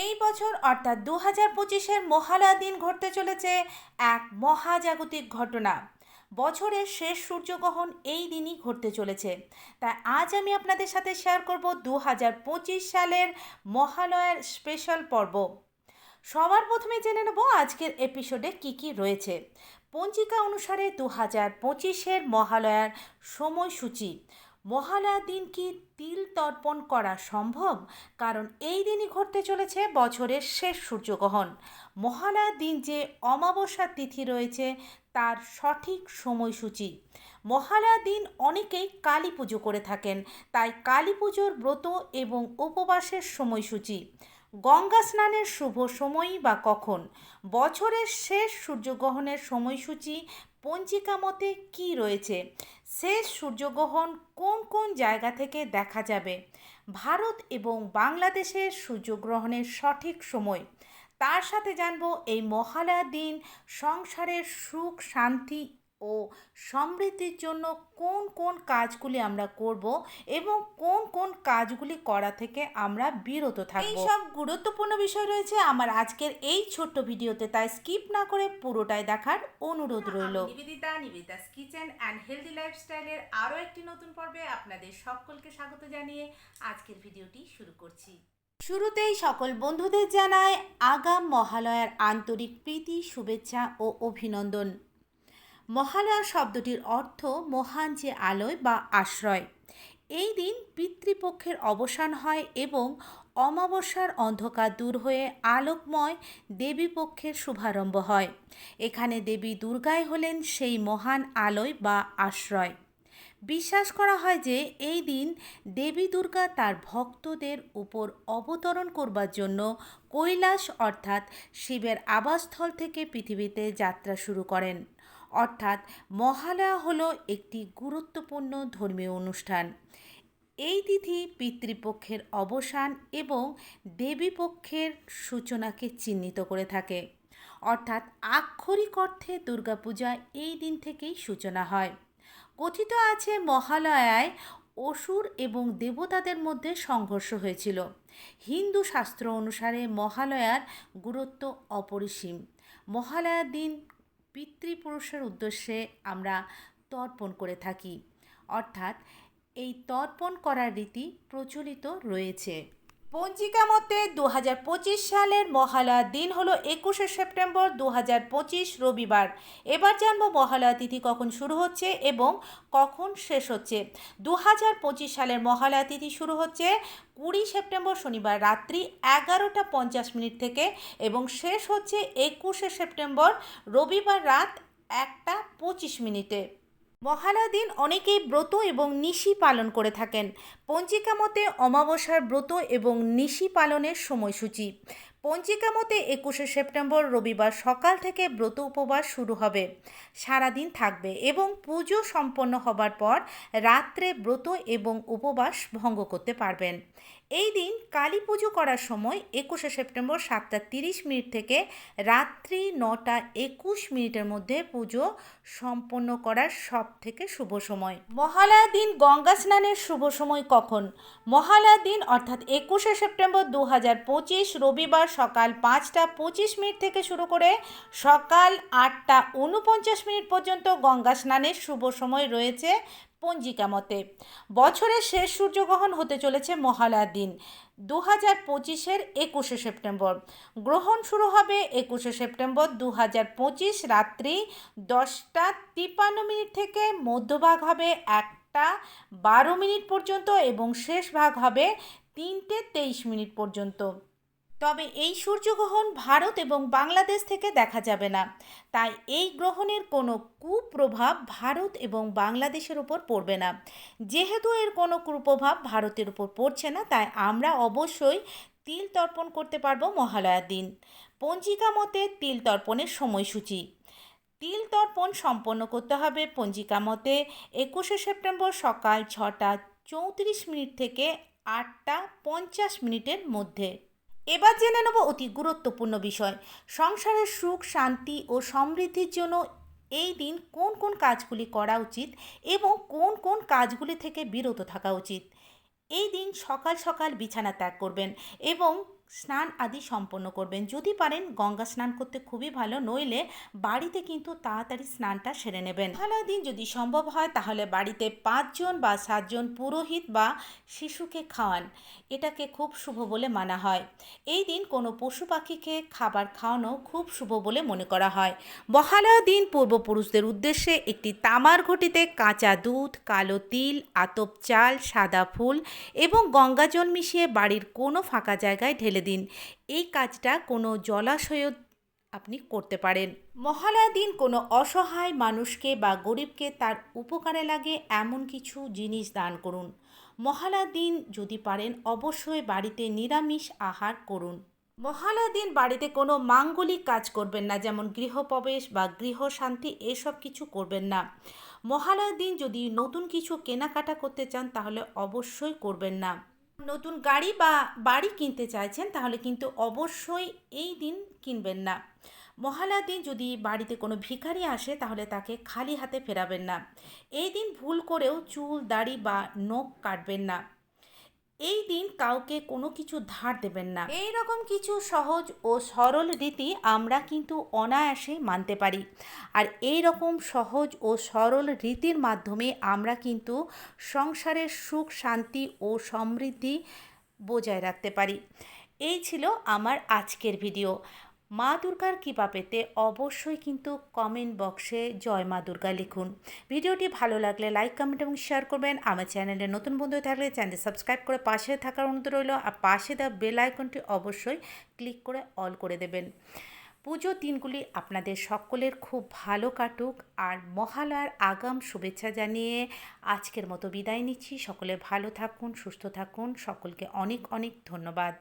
এই বছর অর্থাৎ দু হাজার পঁচিশের মহালয়া দিন ঘটতে চলেছে এক মহাজাগতিক ঘটনা। বছরের শেষ সূর্যগ্রহণ এই দিনই ঘটতে চলেছে। তাই আজ আমি আপনাদের সাথে শেয়ার করব দু হাজার পঁচিশ সালের মহালয়ার স্পেশাল পর্ব। সবার প্রথমে জেনে নেব আজকের এপিসোডে কি কি রয়েছে। পঞ্জিকা অনুসারে দু হাজার পঁচিশের মহালয়ার সময়সূচি। মহালয়ার দিন কি তিল তর্পণ করা সম্ভব? কারণ এই দিনই ঘটতে চলেছে বছরের শেষ সূর্যগ্রহণ। মহালয়ার দিন যে অমাবস্যার তিথি রয়েছে, তার সঠিক সময়সূচি। মহালয়ার দিন অনেকেই কালী পুজো করে থাকেন, তাই কালী পুজোর ব্রত এবং উপবাসের সময়সূচি। গঙ্গা স্নানের শুভ সময়ই বা কখন? বছরের শেষ সূর্যগ্রহণের সময়সূচি পঞ্জিকা মতে কী রয়েছে? শেষ সূর্যগ্রহণ কোন কোন জায়গা থেকে দেখা যাবে? ভারত এবং বাংলাদেশের সূর্যগ্রহণের সঠিক সময়। তার সাথে জানব এই মহালয়া দিন সংসারের সুখ, শান্তি ও সমৃদ্ধির জন্য কোন কোন কাজগুলি আমরা করব এবং কোন কোন কাজগুলি করা থেকে আমরা বিরত থাকব। এই সব গুরুত্বপূর্ণ বিষয় রয়েছে আমার আজকের এই ছোট্ট ভিডিওতে তাই স্কিপ না করে পুরোটাই দেখার অনুরোধ রইল। Nivedita Nivedita's kitchen and healthy লাইফস্টাইলের আরও একটি নতুন পর্বে আপনাদের সকলকে স্বাগত জানিয়ে আজকের ভিডিওটি শুরু করছি। শুরুতেই সকল বন্ধুদের জানায় আগাম মহালয়ার আন্তরিক প্রীতি শুভেচ্ছা ও অভিনন্দন। মহালয়া শব্দটির অর্থ মহান যে আলোয় বা আশ্রয়। এই দিন পিতৃপক্ষের অবসান হয় এবং অমাবস্যার অন্ধকার দূর হয়ে আলোকময় দেবী পক্ষের শুভারম্ভ হয়। এখানে দেবী দুর্গাই হলেন সেই মহান আলোয় বা আশ্রয়। বিশ্বাস করা হয় যে এই দিন দেবী দুর্গা তার ভক্তদের উপর অবতরণ করবার জন্য কৈলাস অর্থাৎ শিবের আবাসস্থল থেকে পৃথিবীতে যাত্রা শুরু করেন। অর্থাৎ মহালয়া হলো একটি গুরুত্বপূর্ণ ধর্মীয় অনুষ্ঠান। এই তিথি পিতৃপক্ষের অবসান এবং দেবীপক্ষের সূচনাকে চিহ্নিত করে থাকে। অর্থাৎ আক্ষরিক অর্থে দুর্গাপূজা এই দিন থেকেই সূচনা হয়। কথিত আছে মহালয়ায় অসুর এবং দেবতাদের মধ্যে সংঘর্ষ হয়েছিল। হিন্দু শাস্ত্র অনুসারে মহালয়ার গুরুত্ব অপরিসীম। মহালয়ার দিন পিতৃপুরুষের উদ্দেশ্যে আমরা তর্পণ করে থাকি। অর্থাৎ এই তর্পণ করার রীতি প্রচলিত রয়েছে। পঞ্জিকা মতে দু হাজার পঁচিশ সালের মহালয়ার দিন হলো একুশে সেপ্টেম্বর দু হাজার পঁচিশ রবিবার। এবার জানব মহালয়া তিথি কখন শুরু হচ্ছে এবং কখন শেষ হচ্ছে। দু হাজার পঁচিশ সালের মহালয়া তিথি শুরু হচ্ছে কুড়ি সেপ্টেম্বর শনিবার রাত্রি এগারোটা পঞ্চাশ মিনিট থেকে এবং শেষ হচ্ছে একুশে সেপ্টেম্বর রবিবার রাত একটা পঁচিশ মিনিটে। মহালয়া দিন অনেকেই ব্রত এবং নিশি পালন করে থাকেন। পঞ্জিকা মতে অমাবস্যার ব্রত এবং নিশি পালনের সময়সূচি। পঞ্জিকা মতে একুশে সেপ্টেম্বর রবিবার সকাল থেকে ব্রত উপবাস শুরু হবে। সারাদিন থাকবে এবং পুজো সম্পন্ন হবার পর রাত্রে ব্রত এবং উপবাস ভঙ্গ করতে পারবেন। এই দিন কালী পুজো করার সময় একুশে সেপ্টেম্বর সাতটা তিরিশ মিনিট থেকে রাত্রি নটা একুশ মিনিটের মধ্যে পুজো সম্পন্ন করার সব থেকে শুভ সময়। মহালয়া দিন গঙ্গা স্নানের শুভ সময় কখন? মহালয়া দিন অর্থাৎ একুশে সেপ্টেম্বর দু হাজার পঁচিশ রবিবার সকাল পাঁচটা পঁচিশ মিনিট থেকে শুরু করে সকাল আটটা উনপঞ্চাশ মিনিট পর্যন্ত গঙ্গা স্নানের শুভ সময় রয়েছে। পঞ্জিকা মতে বছরের শেষ সূর্যগ্রহণ হতে চলেছে মহালয়ার দিন দু হাজার পঁচিশের একুশে সেপ্টেম্বর। গ্রহণ শুরু হবে একুশে সেপ্টেম্বর দু হাজার পঁচিশ রাত্রি দশটা তিপ্পান্ন মিনিট থেকে মধ্যভাগ হবে একটা বারো মিনিট পর্যন্ত এবং শেষ ভাগ হবে তিনটে তেইশ মিনিট পর্যন্ত। তবে এই সূর্যগ্রহণ ভারত এবং বাংলাদেশ থেকে দেখা যাবে না। তাই এই গ্রহণের কোনো কুপ্রভাব ভারত এবং বাংলাদেশের উপর পড়বে না। যেহেতু এর কোনো কুপ্রভাব ভারতের উপর পড়ছে না, তাই আমরা অবশ্যই তিল তর্পণ করতে পারব মহালয়ার দিন। পঞ্জিকা মতে তিল তর্পণের সময়সূচি। তিল তর্পণ সম্পন্ন করতে হবে পঞ্জিকা মতে একুশে সেপ্টেম্বর সকাল ছটা চৌত্রিশ মিনিট থেকে আটটা পঞ্চাশ মিনিটের মধ্যে। এবার জেনে নেব অতি গুরুত্বপূর্ণ বিষয়। সংসারের সুখ, শান্তি ও সমৃদ্ধির জন্য এই দিন কোন কোন কাজগুলি করা উচিত এবং কোন কোন কাজগুলি থেকে বিরত থাকা উচিত? এই দিন সকাল সকাল বিছানা ত্যাগ করবেন এবং স্নান আদি সম্পন্ন করবেন। যদি পারেন গঙ্গা স্নান করতে খুবই ভালো, নইলে বাড়িতে কিন্তু তাড়াতাড়ি স্নানটা সেরে নেবেন। ভালো দিন যদি সম্ভব হয়, তাহলে বাড়িতে পাঁচজন বা সাতজন পুরোহিত বা শিশুকে খাওয়ান। এটাকে খুব শুভ বলে মানা হয়। এই দিন কোনো পশু পাখিকে খাবার খাওয়ানো খুব শুভ বলে মনে করা হয়। মহালয়া দিন পূর্বপুরুষদের উদ্দেশ্যে একটি তামার ঘটিতে কাঁচা দুধ, কালো তিল, আতপ চাল, সাদা ফুল এবং গঙ্গাজল মিশিয়ে বাড়ির কোনো ফাঁকা জায়গায় ঢেলে দিন। এই কাজটা কোনো জলাশয় আপনি করতে পারেন। মহালয়া দিন কোনো অসহায় মানুষকে বা গরিবকে তার উপকারে লাগে এমন কিছু জিনিস দান করুন। মহালয়ার দিন যদি পারেন, অবশ্যই বাড়িতে নিরামিষ আহার করুন। মহালয়ার দিন বাড়িতে কোনো মাঙ্গলিক কাজ করবেন না, যেমন গৃহপ্রবেশ বা গৃহ শান্তি এসব কিছু করবেন না। মহালয়ার দিন যদি নতুন কিছু কেনাকাটা করতে চান, তাহলে অবশ্যই করবেন না। নতুন গাড়ি বা বাড়ি কিনতে চাইছেন, তাহলে কিন্তু অবশ্যই এই দিন কিনবেন না। মহালয়া দিন যদি বাড়িতে কোনো ভিখারি আসে, তাহলে তাকে খালি হাতে ফেরাবেন না। এই দিন ভুল করেও চুল, দাড়ি বা নখ কাটবেন না। এই দিন কাউকে কোনো কিছু ধার দেবেন না। এই রকম কিছু সহজ ও সরল রীতি আমরা কিন্তু অনায়াসে মানতে পারি। আর এই রকম সহজ ও সরল রীতির মাধ্যমে আমরা কিন্তু সংসারের সুখ, শান্তি ও সমৃদ্ধি বজায় রাখতে পারি। এই ছিল আমার আজকের ভিডিও। মা দুর্গার কৃপা পেতে অবশ্যই কিন্তু কমেন্ট বক্সে জয় মা দুর্গা লিখুন। ভিডিওটি ভালো লাগলে লাইক কমেন্ট এবং শেয়ার করবেন। আমার চ্যানেলে নতুন বন্ধু থাকলে চ্যানেল সাবস্ক্রাইব করে পাশে থাকার অনুরোধ রইল। আর পাশে দেওয়া বেল আইকনটি অবশ্যই ক্লিক করে অল করে দেবেন। পুজোর দিনগুলি আপনাদের সকলের খুব ভালো কাটুক। আর মহালয়ার আগাম শুভেচ্ছা জানিয়ে আজকের মতো বিদায় নিচ্ছি। সকলে ভালো থাকুন, সুস্থ থাকুন। সকলকে অনেক অনেক ধন্যবাদ।